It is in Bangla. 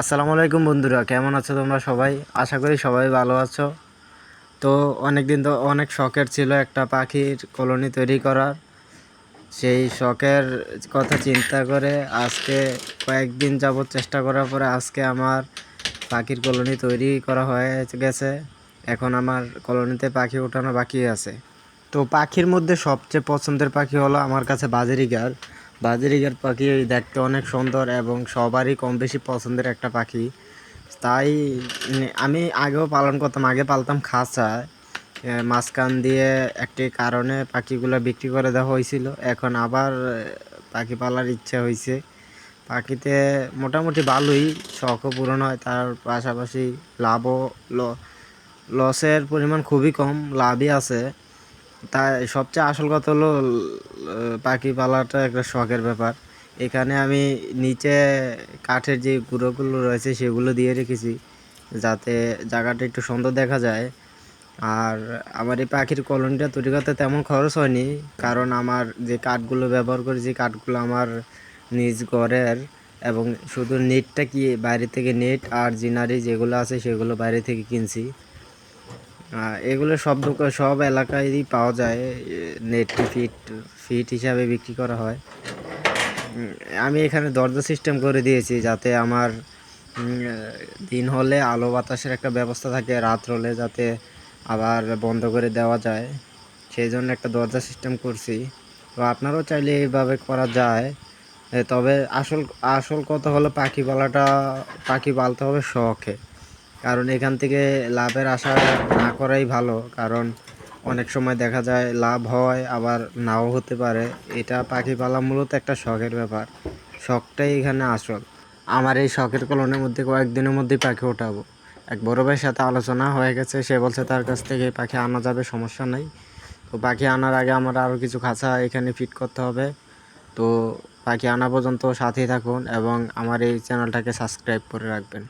আসসালামু আলাইকুম বন্ধুরা, কেমন আছো তোমরা সবাই? আশা করি সবাই ভালো আছো। তো অনেক দিন তো অনেক শখের ছিল একটা পাখির কলোনি তৈরি করার। সেই শখের কথা চিন্তা করে আজকে কয়েকদিন যাবৎ চেষ্টা করার পরে আজকে আমার পাখির কলোনি তৈরি করা হয়ে গেছে। এখন আমার কলোনিতে পাখি ওঠানো বাকি আছে। তো পাখির মধ্যে সবচেয়ে পছন্দের পাখি হলো আমার কাছে বাজারি বাজরিগার। বাজরিগার পাখি দেখতে অনেক সুন্দর এবং সবারই কম বেশি পছন্দের একটা পাখি। তাই আমি আগেও পালন করতাম আগে পালতাম খাঁচায় এ, মাঝখান দিয়ে একটি কারণে পাখিগুলো বিক্রি করে দেওয়া হয়েছিল। এখন আবার পাখি পালার ইচ্ছা হয়েছে। পাখিতে মোটামুটি ভালোই শখও পূরণ হয়। তার পাশাপাশি লাভও লসের পরিমাণ খুবই কম লাভই আছে। তাই সবচেয়ে আসল কথা হলো পাখি পালাটা একটা শখের ব্যাপার। এখানে আমি নিচে কাঠের যে গুঁড়োগুলো রয়েছে সেগুলো দিয়ে রেখেছি, যাতে জায়গাটা একটু সুন্দর দেখা যায়। আর আমার এই পাখির কলোনিটা তৈরি করতে তেমন খরচ হয়নি, কারণ আমার যে কাঠগুলো ব্যবহার করি, যে কাঠগুলো আমার নিজ ঘরের এবং শুধু নেটটা কি বাইরে থেকে নেট আর জিনারি যেগুলো আছে সেগুলো বাইরে থেকে কিনছি। এগুলো সব দোকান সব এলাকায়ই পাওয়া যায় নেট ফিট ফিট হিসাবে বিক্রি করা হয়। আমি এখানে দরজা সিস্টেম করে দিয়েছি যাতে আমার দিন হলে আলো বাতাসের একটা ব্যবস্থা থাকে, রাত হলে যাতে আবার বন্ধ করে দেওয়া যায়। সেই জন্য একটা দরজা সিস্টেম করছি। তো আপনারাও চাইলে এইভাবে করা যায়। তবে আসল আসল কথা হলো পাখি পালাটা, পাখি পালতে হবে শখে। কারণ এখান থেকে লাভের আশা করাই ভালো, কারণ অনেক সময় দেখা যায় লাভ হয়, আবার নাও হতে পারে। এটা পাখি পালা মূলত একটা শখের ব্যাপার। শখটাই এখানে আসল। আমার এই শখের কলনের মধ্যে কয়েকদিনের মধ্যেই পাখি ওঠাবো। এক বড় ভাইয়ের সাথে আলোচনা হয়ে গেছে, সে বলছে তার কাছ থেকে পাখি আনা যাবে, সমস্যা নেই। তো পাখি আনার আগে আমার আরও কিছু খাঁচা এখানে ফিট করতে হবে। তো পাখি আনা পর্যন্ত সাথেই থাকুন এবং আমার এই চ্যানেলটাকে সাবস্ক্রাইব করে রাখবেন।